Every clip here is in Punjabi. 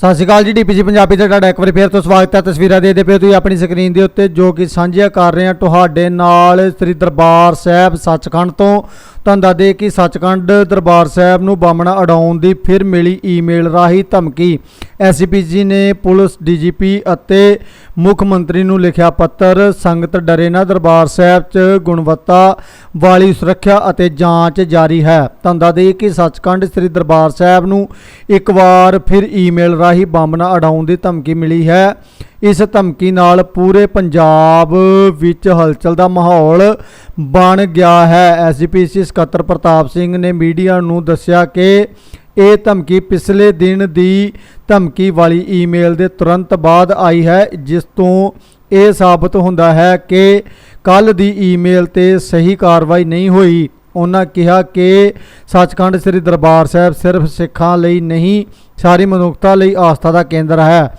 ਸਤਿ ਸ਼੍ਰੀ ਅਕਾਲ ਜੀ ਡੀਪੀਜੀ ਪੰਜਾਬੀ ਤੇ ਤੁਹਾਡਾ ਇੱਕ ਵਾਰੀ ਫੇਰ ਤੋਂ ਸਵਾਗਤ ਹੈ ਤਸਵੀਰਾਂ ਦੇ ਦੇ ਪਏ ਤੁਸੀਂ ਆਪਣੀ ਸਕਰੀਨ ਦੇ ਉੱਤੇ, ਜੋ ਕਿ ਸਾਂਝੀਆਂ ਕਰ ਰਹੇ ਹਾਂ ਤੁਹਾਡੇ ਨਾਲ ਸ੍ਰੀ ਦਰਬਾਰ ਸਾਹਿਬ ਸੱਚਖੰਡ ਤੋਂ। ਤੁਹਾਨੂੰ ਦੱਸ ਦੇ ਕਿ ਸੱਚਖੰਡ ਦਰਬਾਰ ਸਾਹਿਬ ਨੂੰ ਬਾਮਣਾ ਅਡਾਉਣ ਦੀ ਫਿਰ ਮਿਲੀ ਈਮੇਲ ਰਾਹੀਂ ਧਮਕੀ। ਐਸਪੀਜੀ ਨੇ ਪੁਲਿਸ ਡੀਜੀਪੀ ਅਤੇ ਮੁੱਖ ਮੰਤਰੀ ਨੂੰ ਲਿਖਿਆ ਪੱਤਰ, ਸੰਗਤ ਡਰੇ ਨਾ ਦਰਬਾਰ ਸਾਹਿਬ 'ਚ ਗੁਣਵੱਤਾ ਵਾਲੀ ਸੁਰੱਖਿਆ ਅਤੇ ਜਾਂਚ ਜਾਰੀ ਹੈ। ਤੁਹਾਨੂੰ ਦੱਸ ਦੇਈਏ ਕਿ ਸੱਚਖੰਡ ਸ੍ਰੀ ਦਰਬਾਰ ਸਾਹਿਬ ਨੂੰ ਇੱਕ ਵਾਰ ਫਿਰ ਈਮੇਲ ਰਾਹੀਂ ਬੰਬ ਨਾ ਅਡਾਉਣ ਦੀ ਧਮਕੀ ਮਿਲੀ ਹੈ। ਇਸ ਧਮਕੀ ਨਾਲ ਪੂਰੇ ਪੰਜਾਬ ਵਿੱਚ ਹਲਚਲ ਦਾ ਮਾਹੌਲ ਬਣ ਗਿਆ ਹੈ। ਐਸਜੀਪੀਸੀ ਸਕੱਤਰ ਪ੍ਰਤਾਪ ਸਿੰਘ ਨੇ ਮੀਡੀਆ ਨੂੰ ਦੱਸਿਆ ਕਿ ਇਹ ਧਮਕੀ ਪਿਛਲੇ ਦਿਨ ਦੀ ਧਮਕੀ ਵਾਲੀ ਈਮੇਲ ਦੇ ਤੁਰੰਤ ਬਾਅਦ ਆਈ ਹੈ, ਜਿਸ ਤੋਂ ਇਹ ਸਾਬਤ ਹੁੰਦਾ ਹੈ ਕਿ ਕੱਲ ਦੀ ਈਮੇਲ ਤੇ ਸਹੀ ਕਾਰਵਾਈ ਨਹੀਂ ਹੋਈ। ਉਹਨਾਂ ਕਿਹਾ ਕਿ ਸੱਚਖੰਡ ਸ੍ਰੀ ਦਰਬਾਰ ਸਾਹਿਬ ਸਿਰਫ ਸਿੱਖਾਂ ਲਈ ਨਹੀਂ ਸਾਰੀ ਮਨੁੱਖਤਾ ਲਈ ਆਸਥਾ ਦਾ ਕੇਂਦਰ ਹੈ।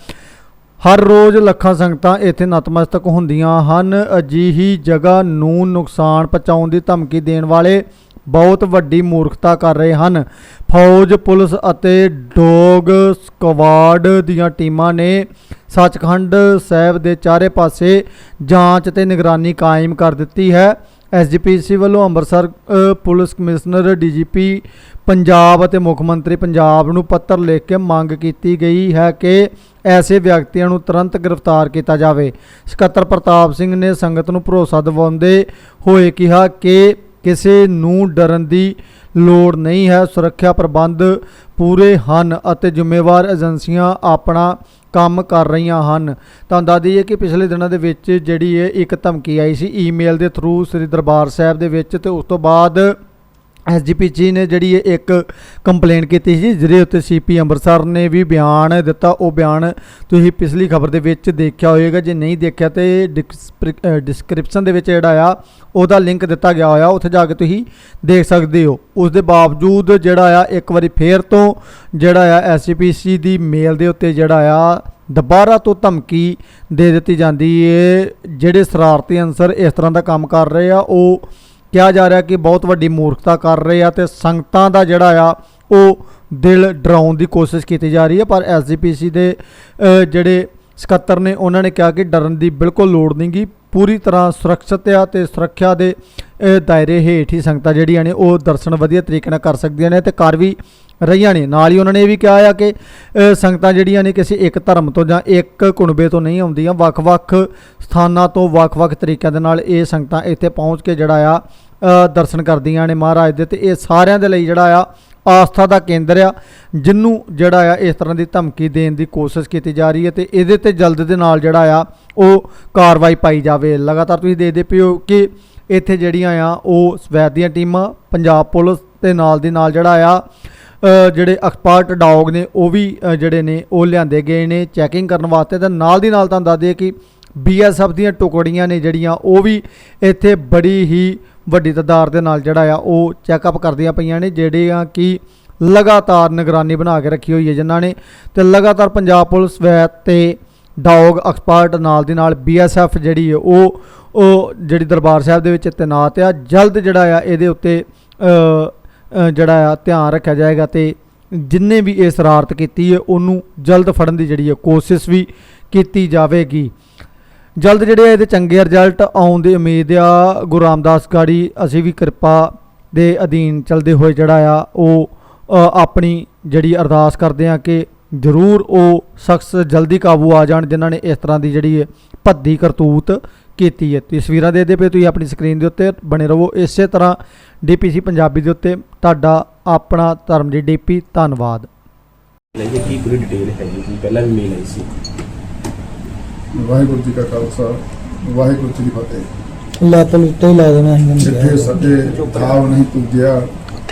ਹਰ ਰੋਜ਼ ਲੱਖਾਂ ਸੰਗਤਾਂ ਇੱਥੇ ਨਤਮਸਤਕ ਹੁੰਦੀਆਂ ਹਨ। ਅਜਿਹੀ ਜਗ੍ਹਾ ਨੂੰ ਨੁਕਸਾਨ ਪਹੁੰਚਾਉਣ ਦੀ ਧਮਕੀ ਦੇਣ ਵਾਲੇ ਬਹੁਤ ਵੱਡੀ ਮੂਰਖਤਾ ਕਰ ਰਹੇ ਹਨ। ਫੌਜ, ਪੁਲਿਸ ਅਤੇ ਡੋਗ ਸਕਵਾਡ ਦੀਆਂ ਟੀਮਾਂ ਨੇ ਸੱਚਖੰਡ ਸਾਹਿਬ ਦੇ ਚਾਰੇ ਪਾਸੇ ਜਾਂਚ ਤੇ ਨਿਗਰਾਨੀ ਕਾਇਮ ਕਰ ਦਿੱਤੀ ਹੈ। ਐਸਜੀਪੀਸੀ ਵੱਲੋਂ Amritsar police commissioner DGP Punjab ਅਤੇ ਮੁੱਖ ਮੰਤਰੀ ਪੰਜਾਬ ਨੂੰ ਪੱਤਰ ਲਿਖ ਕੇ ਮੰਗ ਕੀਤੀ ਗਈ ਹੈ ਕਿ ਐਸੇ ਵਿਅਕਤੀਆਂ ਨੂੰ ਤੁਰੰਤ ਗ੍ਰਿਫਤਾਰ ਕੀਤਾ ਜਾਵੇ। ਸਕੱਤਰ ਪ੍ਰਤਾਪ ਸਿੰਘ ਨੇ ਸੰਗਤ ਨੂੰ ਭਰੋਸਾ ਦਿਵਾਉਂਦੇ ਹੋਏ ਕਿਹਾ ਕਿ ਕਿਸੇ ਨੂੰ ਡਰਨ ਦੀ ਲੋੜ ਨਹੀਂ ਹੈ, ਸੁਰੱਖਿਆ ਪ੍ਰਬੰਧ ਪੂਰੇ ਹਨ ਅਤੇ ਜ਼ਿੰਮੇਵਾਰ ਏਜੰਸੀਆਂ ਆਪਣਾ ਕੰਮ ਕਰ ਰਹੀਆਂ ਹਨ। ਤੁਹਾਨੂੰ ਦੱਸ ਦਈਏ ਕਿ ਪਿਛਲੇ ਦਿਨਾਂ ਦੇ ਵਿੱਚ ਜਿਹੜੀ ਇਹ ਇੱਕ ਧਮਕੀ ਆਈ ਸੀ ਈਮੇਲ ਦੇ ਥਰੂ ਸ੍ਰੀ ਦਰਬਾਰ ਸਾਹਿਬ ਦੇ ਵਿੱਚ ਤੇ ਉਸ ਤੋਂ ਬਾਅਦ ਐਸਜੀਪੀਜੀ ਨੇ ਜਿਹੜੀ ਇੱਕ ਕੰਪਲੇਂਟ ਕੀਤੀ ਸੀ, ਜਿਹਦੇ ਉੱਤੇ ਸੀਪੀ ਅੰਮ੍ਰਿਤਸਰ ਨੇ ਵੀ ਬਿਆਨ ਦਿੱਤਾ। ਉਹ ਬਿਆਨ ਤੁਸੀਂ ਪਿਛਲੀ ਖਬਰ ਦੇ ਵਿੱਚ ਦੇਖਿਆ ਹੋਵੇਗਾ। ਜੇ ਨਹੀਂ ਦੇਖਿਆ ਤੇ ਡਿਸਕ੍ਰਿਪਸ਼ਨ ਦੇ ਵਿੱਚ ਜਿਹੜਾ ਆ, ਉਹਦਾ ਲਿੰਕ ਦਿੱਤਾ ਗਿਆ ਹੋਇਆ। ਉੱਥੇ ਜਾ ਕੇ ਤੁਸੀਂ ਦੇਖ ਸਕਦੇ ਹੋ। ਉਸ ਦੇ ਬਾਵਜੂਦ ਜਿਹੜਾ ਆ, ਇੱਕ ਵਾਰੀ ਫੇਰ ਤੋਂ ਜਿਹੜਾ ਆ ਐਸਜੀਪੀਸੀ ਦੀ ਮੇਲ ਦੇ ਉੱਤੇ ਜਿਹੜਾ ਆ, ਦੁਬਾਰਾ ਤੋਂ ਧਮਕੀ ਦੇ ਦਿੱਤੀ ਜਾਂਦੀ ਏ। ਜਿਹੜੇ ਸ਼ਰਾਰਤੀ ਅਨਸਰ ਇਸ ਤਰ੍ਹਾਂ ਦਾ ਕੰਮ ਕਰ ਰਹੇ ਆ, ਉਹ ਕਿਹਾ ਜਾ ਰਿਹਾ ਕਿ ਬਹੁਤ ਵੱਡੀ ਮੂਰਖਤਾ ਕਰ ਰਹੇ ਆ ਤੇ ਸੰਗਤਾਂ ਦਾ ਜਿਹੜਾ ਆ, ਉਹ ਦਿਲ ਡਰਾਉਣ ਦੀ ਕੋਸ਼ਿਸ਼ ਕੀਤੀ ਜਾ ਰਹੀ ਹੈ। ਪਰ ਐਸਜੀਪੀਸੀ ਦੇ ਜਿਹੜੇ ਸਕੱਤਰ ਨੇ, ਉਹਨਾਂ ਨੇ ਕਿਹਾ ਕਿ ਡਰਨ ਦੀ ਬਿਲਕੁਲ ਲੋੜ ਨਹੀਂਗੀ ਪੂਰੀ ਤਰ੍ਹਾਂ ਸੁਰੱਖਿਅਤ ਆ ਤੇ ਸੁਰੱਖਿਆ ਦੇ ਦਾਇਰੇ ਹੇਠ ਹੀ ਸੰਗਤਾਂ ਜਿਹੜੀਆਂ ਨੇ, ਉਹ ਦਰਸ਼ਨ ਵਧੀਆ ਤਰੀਕੇ ਨਾਲ ਕਰ ਸਕਦੀਆਂ ਨੇ ਤੇ ਕਰ ਵੀ ਰਹੀਆਂ ਨੇ। ਨਾਲ ਹੀ ਉਹਨਾਂ ਨੇ ਇਹ ਵੀ ਕਿਹਾ ਆ ਕਿ ਸੰਗਤਾਂ ਜਿਹੜੀਆਂ ਨੇ ਕਿਸੇ ਇੱਕ ਧਰਮ ਤੋਂ ਜਾਂ ਇੱਕ ਕੁਣਬੇ ਤੋਂ ਨਹੀਂ ਆਉਂਦੀਆਂ, ਵੱਖ-ਵੱਖ ਸਥਾਨਾਂ ਤੋਂ ਵੱਖ-ਵੱਖ ਤਰੀਕਿਆਂ ਦੇ ਨਾਲ ਇਹ ਸੰਗਤਾਂ ਇੱਥੇ ਪਹੁੰਚ ਕੇ ਜਿਹੜਾ ਆ ਦਰਸ਼ਨ ਕਰਦੀਆਂ ਨੇ ਮਹਾਰਾਜ ਦੇ। ਤੇ ਇਹ ਸਾਰਿਆਂ ਦੇ ਲਈ ਜਿਹੜਾ ਆ, ਆਸਥਾ ਦਾ ਕੇਂਦਰ ਆ, ਜਿੰਨੂੰ ਜਿਹੜਾ ਆ ਇਸ ਤਰ੍ਹਾਂ ਦੀ ਧਮਕੀ ਦੇਣ ਦੀ ਕੋਸ਼ਿਸ਼ ਕੀਤੀ ਜਾ ਰਹੀ ਹੈ ਤੇ ਇਹਦੇ ਤੇ ਜਲਦ ਦੇ ਨਾਲ ਜਿਹੜਾ ਆ, ਉਹ ਕਾਰਵਾਈ ਪਾਈ ਜਾਵੇ। ਲਗਾਤਾਰ ਤੁਸੀਂ ਦੇਖਦੇ ਪਿਓ ਕਿ ਇੱਥੇ ਜਿਹੜੀਆਂ ਆ, ਉਹ ਸਵੈਦ ਦੀਆਂ ਟੀਮਾਂ, ਪੰਜਾਬ ਪੁਲਿਸ ਦੇ ਨਾਲ ਦੀ ਨਾਲ ਜਿਹੜਾ ਆ ਜਿਹੜੇ ਐਕਸਪਰਟ ਡੌਗ ਨੇ, ਉਹ ਵੀ ਜਿਹੜੇ ਨੇ, ਉਹ ਲਿਆਂਦੇ ਗਏ ਨੇ ਚੈਕਿੰਗ ਕਰਨ ਵਾਸਤੇ ਤੇ ਨਾਲ ਦੀ ਨਾਲ ਤੁਹਾਨੂੰ ਦੱਸ ਦਈਏ ਕਿ ਬੀਐਸਐਫ ਦੀਆਂ ਟੁਕੜੀਆਂ ਨੇ ਜਿਹੜੀਆਂ, ਉਹ ਵੀ ਇੱਥੇ ਬੜੀ ਹੀ ਵੱਡੀ ਤਾਦਾਦ ਦੇ ਨਾਲ ਜਿਹੜਾ ਆ, ਉਹ ਚੈੱਕਅਪ ਕਰਦੀਆਂ ਪਈਆਂ ਨੇ, ਜਿਹੜੀਆਂ ਕਿ ਲਗਾਤਾਰ ਨਿਗਰਾਨੀ ਬਣਾ ਕੇ ਰੱਖੀ ਹੋਈ ਹੈ ਜਿਨ੍ਹਾਂ ਨੇ ਤੇ ਲਗਾਤਾਰ ਪੰਜਾਬ ਪੁਲਿਸ ਵੈ ਤੇ ਡੌਗ ਐਕਸਪਰਟ ਨਾਲ ਦੀ ਨਾਲ ਬੀਐਸਐਫ ਜਿਹੜੀ ਹੈ, ਉਹ ਉਹ ਜਿਹੜੀ ਦਰਬਾਰ ਸਾਹਿਬ ਦੇ ਵਿੱਚ ਤੈਨਾਤ ਆ, ਜਲਦ ਜਿਹੜਾ ਆ, ਇਹਦੇ ਉੱਤੇ ਜਿਹੜਾ ਆ, ਧਿਆਨ ਰੱਖਿਆ ਜਾਏਗਾ ਤੇ ਜਿੰਨੇ ਵੀ ਇਹ ਸ਼ਰਾਰਤ ਕੀਤੀ ਹੈ, ਉਹਨੂੰ ਜਲਦ ਫੜਨ ਦੀ ਜਿਹੜੀ ਹੈ ਕੋਸ਼ਿਸ਼ ਵੀ ਕੀਤੀ ਜਾਵੇਗੀ। ਜਲਦ ਜਿਹੜੇ ਆ ਇਹਦੇ ਚੰਗੇ ਰਿਜ਼ਲਟ ਆਉਣ ਦੀ ਉਮੀਦ ਆ, ਗੁਰੂ ਰਾਮਦਾਸ ਗਾੜੀ, ਅਸੀਂ ਵੀ ਕਿਰਪਾ ਦੇ ਅਧੀਨ ਚਲਦੇ ਹੋਏ ਜਿਹੜਾ ਆ, ਉਹ ਆਪਣੀ ਜਿਹੜੀ ਅਰਦਾਸ ਕਰਦੇ ਆ ਕਿ ਜ਼ਰੂਰ ਉਹ ਸ਼ਖਸ ਜਲਦੀ ਕਾਬੂ ਆ ਜਾਣ, ਜਿਨ੍ਹਾਂ ਨੇ ਇਸ ਤਰ੍ਹਾਂ ਦੀ ਜਿਹੜੀ ਹੈ ਭੱਦੀ ਕਰਤੂਤ ਕੀਤੀ ਹੈ। ਤਸਵੀਰਾਂ ਦੇ ਦੇ ਪਏ ਤੁਸੀਂ ਆਪਣੀ ਸਕਰੀਨ ਦੇ ਉੱਤੇ ਬਣੇ ਰਹੋ। ਇਸੇ ਤਰ੍ਹਾਂ ਡੀਪੀਸੀ ਪੰਜਾਬੀ ਦੇ ਉੱਤੇ। ਤੁਹਾਡਾ ਆਪਣਾ ਧਰਮ ਦੀ ਡੀਪੀ ਧੰਨਵਾਦ। ਲਈ ਕੀ ਪੂਰੀ ਡਿਟੇਲ ਹੈਗੀ ਜੀ ਪਹਿਲਾਂ ਵੀ ਮੇਲ ਆਈ ਸੀ। ਵਾਹਿਗੁਰੂ ਜੀ ਕਾ ਖਾਲਸਾ ਵਾਹਿਗੁਰੂ ਜੀ ਕੀ ਫਤਿਹ। ਲੱਤ ਲੁੱਤੇ ਹੀ ਲਾ ਦੇਣਾ ਸੀ ਜਿੱਥੇ ਸੱਜੇ ਥਾਵ ਨਹੀਂ ਪੂਜਿਆ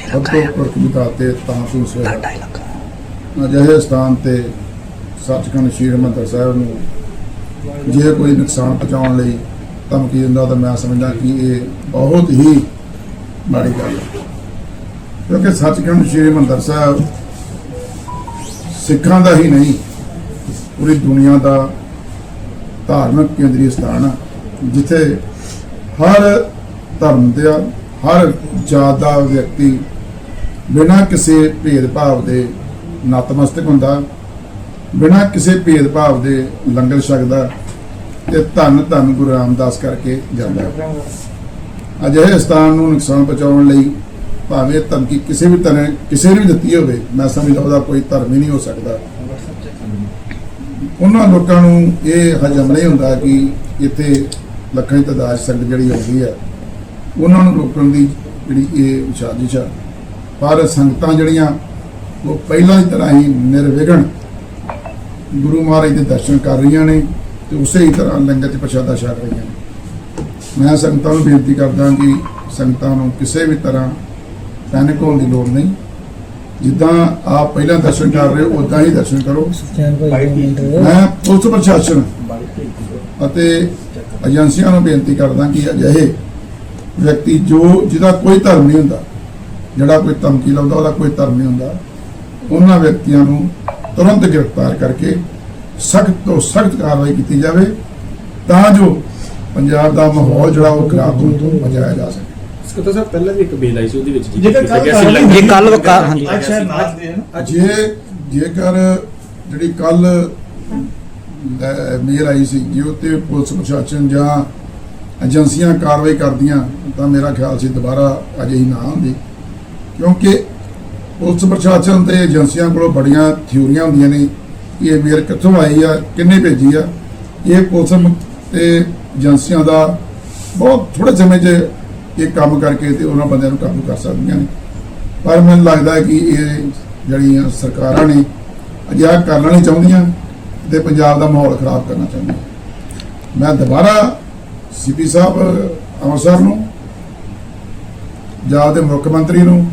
ਸਤੋ ਪੁਰਖ ਵਿਦਾਤੇ ਤਾਂ ਤੂੰ ਸੋਇਆ ਅਜਿਹੇ ਸਥਾਨ ਤੇ ਸੱਚਖੰਡ ਸ਼੍ਰੀ ਹਰਿਮੰਦਰ ਸਾਹਿਬ ਨੂੰ ਜੇ ਕੋਈ ਨੁਕਸਾਨ ਪਹੁੰਚਾਉਣ ਲਈ ਧਮਕੀ ਦਿੰਦਾ ਤਾਂ ਮੈਂ ਸਮਝਦਾ ਕਿ ਇਹ ਬਹੁਤ ਹੀ ਮਾੜੀ ਗੱਲ। ਹੈ ਕਿਉਂਕਿ ਸੱਚਖੰਡ ਸ਼੍ਰੀ ਹਰਿਮੰਦਰ ਸਾਹਿਬ ਸਿੱਖਾਂ ਦਾ ਹੀ ਨਹੀਂ, ਪੂਰੀ ਦੁਨੀਆ ਦਾ ਧਾਰਮਿਕ ਕੇਂਦਰੀ ਸਥਾਨ ਆ, ਜਿੱਥੇ ਹਰ ਧਰਮ ਦੇ ਹਰ ਜਾਤ ਦਾ ਵਿਅਕਤੀ ਬਿਨਾਂ ਕਿਸੇ ਭੇਦਭਾਵ ਦੇ ਨਤਮਸਤਕ ਹੁੰਦਾ, ਬਿਨਾਂ ਕਿਸੇ ਭੇਦਭਾਵ ਦੇ ਲੰਗਰ ਛਕਦਾ ਤੇ ਧੰਨ ਧੰਨ ਗੁਰੂ ਰਾਮਦਾਸ ਕਰਕੇ ਜਾਂਦਾ। ਹੈ ਅਜਿਹੇ ਸਥਾਨ ਨੂੰ ਨੁਕਸਾਨ ਪਹੁੰਚਾਉਣ ਲਈ ਭਾਵੇਂ ਧਮਕੀ ਕਿਸੇ ਵੀ ਤਰ੍ਹਾਂ, ਕਿਸੇ ਨੇ ਵੀ ਦਿੱਤੀ ਹੋਵੇ, ਮੈਂ ਸਮਝਦਾ ਉਹਦਾ ਕੋਈ ਧਰਮ ਹੀ ਨਹੀਂ ਹੋ ਸਕਦਾ। ਉਹਨਾਂ ਲੋਕਾਂ ਨੂੰ ਇਹ ਹਜਮ ਨਹੀਂ ਹੁੰਦਾ ਕਿ ਇੱਥੇ ਲੱਖਾਂ ਦੀ ਤਾਦਾਦ ਸੰਗਤ ਜਿਹੜੀ ਆਉਂਦੀ ਹੈ, ਉਹਨਾਂ ਨੂੰ ਰੋਕਣ ਦੀ ਜਿਹੜੀ ਇਹ ਸਾਜ਼ਿਸ਼ ਆ। ਪਰ ਸੰਗਤਾਂ ਜਿਹੜੀਆਂ, ਉਹ ਪਹਿਲਾਂ ਦੀ ਤਰ੍ਹਾਂ ਹੀ ਨਿਰਵਿਘਨ ਗੁਰੂ ਮਹਾਰਾਜ ਦੇ ਦਰਸ਼ਨ ਕਰ ਰਹੀਆਂ ਨੇ ਤੇ ਉਸੇ ਹੀ ਤਰ੍ਹਾਂ ਲੰਗਰ ਚ ਪ੍ਰਸ਼ਾਦਾ ਛਕ ਰਹੀਆਂ ਨੇ। ਮੈਂ ਸੰਗਤਾਂ ਨੂੰ ਬੇਨਤੀ ਕਰਦਾ ਕਿ ਸੰਗਤਾਂ ਨੂੰ ਕਿਸੇ ਵੀ ਤਰ੍ਹਾਂ ਪੈਨਿਕ ਹੋਣ ਦੀ ਲੋੜ ਨਹੀਂ। ਜਿੱਦਾਂ ਆਪ ਪਹਿਲਾਂ ਦਰਸ਼ਨ ਕਰ ਰਹੇ ਹੋ ਉਦਾਂ ਹੀ ਦਰਸ਼ਨ ਕਰੋ। ਮੈਂ ਪੁਲਿਸ ਪ੍ਰਸ਼ਾਸਨ ਅਤੇ ਏਜੰਸੀਆਂ ਨੂੰ ਬੇਨਤੀ ਕਰਦਾ ਕਿ ਅਜਿਹੇ ਵਿਅਕਤੀ ਜੋ ਜਿਹਦਾ ਕੋਈ ਧਰਮ ਨਹੀਂ ਹੁੰਦਾ ਜਿਹੜਾ ਕੋਈ ਧਮਕੀ ਲਾਉਂਦਾ ਉਹਦਾ ਕੋਈ ਧਰਮ ਨਹੀਂ ਹੁੰਦਾ ਉਹਨਾਂ ਵਿਅਕਤੀਆਂ ਨੂੰ ਤੁਰੰਤ ਗ੍ਰਿਫਤਾਰ ਕਰਕੇ ਸਖਤ ਤੋਂ ਸਖਤ ਕਾਰਵਾਈ ਕੀਤੀ ਜਾਵੇ। ਤਾਂ ਜੋ ਪੰਜਾਬ ਦਾ ਮਾਹੌਲ ਜਿਹੜਾ ਉਹ ਖਰਾਬ ਹੋਣ ਤੋਂ ਬਚਾਇਆ ਜਾ ਸਕੇ। ਸਕੱਤਰ ਸਾਹਿਬ ਪਹਿਲਾਂ ਵੀ ਇੱਕ ਮੇਲ ਆਈ ਸੀ ਉਹਦੇ ਵਿੱਚ ਕੀ ਜੇਕਰ ਕੀਤਾ ਗਿਆ ਕੱਲ੍ਹ ਸੀ? ਲੰਗਰ- ਜੇ ਕੱਲ੍ਹ ਵਕਾ- ਹਾਂਜੀ। ਅੱਛਾ ਨਾਚ ਦੇ ਹਨ ਜੇ ਜੇਕਰ ਜਿਹੜੀ ਕੱਲ ਮੇਲ ਆਈ ਸੀ ਜੇ ਉੱਤੇ ਪੁਲਿਸ ਪ੍ਰਸ਼ਾਸਨ ਜਾਂ ਏਜੰਸੀਆਂ ਕਾਰਵਾਈ ਕਰਦੀਆਂ ਤਾਂ ਮੇਰਾ ਖਿਆਲ ਸੀ ਦੁਬਾਰਾ ਅਜਿਹੀ ਨਾ ਹੁੰਦੀ ਕਿਉਂਕਿ ਪੁਲਿਸ ਪ੍ਰਸ਼ਾਸਨ ਤੇ ਏਜੰਸੀਆਂ ਕੋਲੋਂ ਬੜੀਆਂ ਥਿਊਰੀਆਂ ਹੁੰਦੀਆਂ ਨੇ ਕਿ ਇਹ ਮੇਲ ਕਿੱਥੋਂ ਆਈ ਆ ਕਿੰਨੇ ਭੇਜੀ ਆ। ਇਹ ਪੁਲਿਸ ਤੇ ਏਜੰਸੀਆਂ ਦਾ ਬਹੁਤ ਥੋੜੇ ਸਮੇਂ 'ਚ ਇਹ ਕੰਮ ਕਰਕੇ ਤੇ ਉਹਨਾਂ ਬੰਦਿਆਂ ਨੂੰ ਕਾਬੂ ਕਰ ਸਕਦੀਆਂ ਨੇ। ਪਰ ਮੈਨੂੰ ਲੱਗਦਾ ਹੈ ਕਿ ਇਹ ਜਿਹੜੀਆਂ ਸਰਕਾਰਾਂ ਨੇ ਅਜਿਹਾ ਕਰਨਾ ਨਹੀਂ ਚਾਹੁੰਦੀਆਂ ਤੇ ਪੰਜਾਬ ਦਾ ਮਾਹੌਲ ਖਰਾਬ ਕਰਨਾ ਚਾਹੁੰਦੀਆਂ। ਮੈਂ ਦੁਬਾਰਾ ਸੀਪੀ ਸਾਹਿਬ ਅੰਮ੍ਰਿਤਸਰ ਨੂੰ, ਪੰਜਾਬ ਦੇ ਮੁੱਖ ਮੰਤਰੀ ਨੂੰ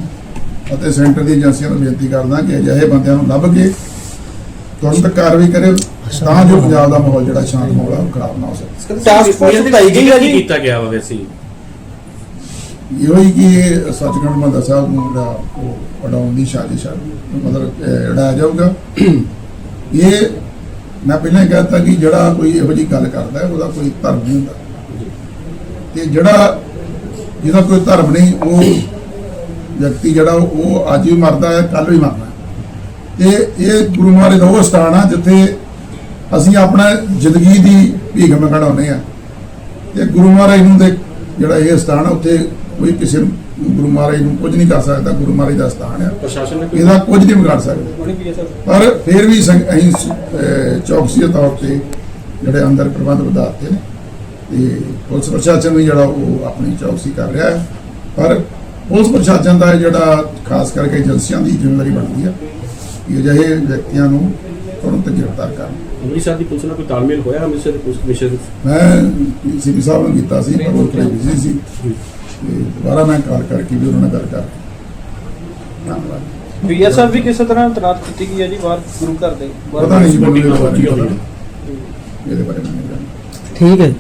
ਅਤੇ ਸੈਂਟਰ ਦੀ ਏਜੰਸੀਆਂ ਨੂੰ ਬੇਨਤੀ ਕਰਦਾ ਕਿ ਅਜਿਹੇ ਬੰਦਿਆਂ ਨੂੰ ਲੱਭ ਕੇ ਤੁਰੰਤ ਕਾਰਵਾਈ ਕਰੇ। ਤਾਂ ਜੋ ਪੰਜਾਬ ਦਾ ਮਾਹੌਲ ਜਿਹੜਾ ਸ਼ਾਂਤ ਮਾਹੌਲ ਹੈ ਉਹ ਖਰਾਬ ਨਾ ਹੋ ਸਕੇ ਟਾਸਕ ਫੋਰਸ ਬਣਾਈ ਗਈ ਆ ਕੀ ਜੀ। ਕੀਤਾ ਗਿਆ ਵਾ ਵੈਸੇ ਹੀ? ਇਹੋ ਹੀ ਕਿ ਸੱਚਖੰਡ ਮੰਦਰ ਸਾਹਿਬ ਨੂੰ ਜਿਹੜਾ ਉਹ ਉਡਾਉਣ ਦੀ ਸਾਜ਼ਿਸ਼ ਆ ਮਤਲਬ ਅਹ, ਉਡਾਇਆ ਜਾਊਗਾ ਇਹ ਮੈਂ ਪਹਿਲਾਂ ਹੀ ਕਹਿਤਾ ਕਿ ਜਿਹੜਾ ਕੋਈ ਇਹੋ ਜਿਹੀ ਗੱਲ ਕਰਦਾ ਹੈ ਉਹਦਾ ਕੋਈ ਧਰਮ ਨਹੀਂ ਹੁੰਦਾ ਤੇ ਜਿਹੜਾ ਜਿਹਦਾ ਕੋਈ ਧਰਮ ਨਹੀਂ ਉਹ ਵਿਅਕਤੀ ਜਿਹੜਾ ਉਹ ਅੱਜ ਵੀ ਮਰਦਾ ਹੈ ਕੱਲ ਵੀ ਮਰਨਾ ਹੈ। ਤੇ ਇਹ ਗੁਰੂ ਮਹਾਰਾਜ ਦਾ ਉਹ ਸਥਾਨ ਆ ਜਿੱਥੇ ਅਸੀਂ ਆਪਣਾ ਜ਼ਿੰਦਗੀ ਦੀ ਭੀਖ ਮੰਗਾਉਂਦੇ ਆ ਤੇ ਗੁਰੂ ਮਹਾਰਾਜ ਨੂੰ ਦੇ ਜਿਹੜਾ ਇਹ ਸਥਾਨ ਆ ਉੱਥੇ ਕੋਈ ਕਿਸੇ ਗੁਰੂ ਮਹਾਰਾਜ ਨੂੰ ਕੁਝ ਨਹੀਂ ਕਰ ਸਕਦਾ ਗੁਰੂ ਮਹਾਰਾਜ ਦਾ ਸਥਾਨ ਆ। ਪ੍ਰਸ਼ਾਸਨ ਨੇ ਇਹਦਾ ਕੁਝ ਨਹੀਂ ਵਿਗਾੜ ਸਕਦੇ। ਪਰ ਫਿਰ ਵੀ ਅਸੀਂ ਚੌਕਸੀ ਦੇ ਤੌਰ ਤੇ ਜਿਹੜੇ ਅੰਦਰ ਪ੍ਰਬੰਧ ਵਧਾਤੇ ਨੇ ਤੇ ਪੁਲਿਸ ਪ੍ਰਸ਼ਾਸਨ ਵੀ ਜਿਹੜਾ ਉਹ ਆਪਣੀ ਚੌਕਸੀ ਕਰ ਰਿਹਾ ਹੈ। ਪਰ ਪੁਲਿਸ ਪ੍ਰਸ਼ਾਸਨ ਦਾ ਜਿਹੜਾ ਖਾਸ ਕਰਕੇ ਏਜੰਸੀਆਂ ਦੀ ਜ਼ਿੰਮੇਵਾਰੀ ਬਣਦੀ ਹੈ ਕਿ ਅਜਿਹੇ ਵਿਅਕਤੀਆਂ ਨੂੰ ਤੁਰੰਤ ਗ੍ਰਿਫਤਾਰ ਕਰਨ। ਅੰਮ੍ਰਿਤਸਰ ਦੀ ਪੁਲਿਸ ਨਾਲ ਕੋਈ ਤਾਲਮੇਲ ਹੋਇਆ? ਅੰਮ੍ਰਿਤਸਰ ਦੇ ਪੁਲਿਸ ਕਮਿਸ਼ਨ ਮੈਂ ਸੀਪੀ ਸਾਹਿਬ ਨੂੰ ਕੀਤਾ ਸੀ ਪਰ ਉਹ ਥੋੜੇ ਬਿਜ਼ੀ ਸੀ। ਤੇ ਦੁਬਾਰਾ ਮੈਂ ਕਾਲ ਕਰਕੇ ਵੀ ਉਹਨਾਂ ਨਾਲ ਗੱਲ ਕਰ ਧੰਨਵਾਦ। ਬੀਐਸਐਫ ਵੀ ਕਿਸੇ ਤਰ੍ਹਾਂ ਤਨਾਤ ਕੀਤੀ ਗਈ ਹੈ ਜੀ ਬਾਹਰ ਗੁਰੂ ਘਰ ਦੇ? ਪਤਾ ਨਹੀਂ ਜੀ ਮੈਨੂੰ ਇਹਦੇ ਬਾਰੇ ਹੋਈ ਨਹੀਂ ਜਾਣਦਾ ਠੀਕ ਹੈ।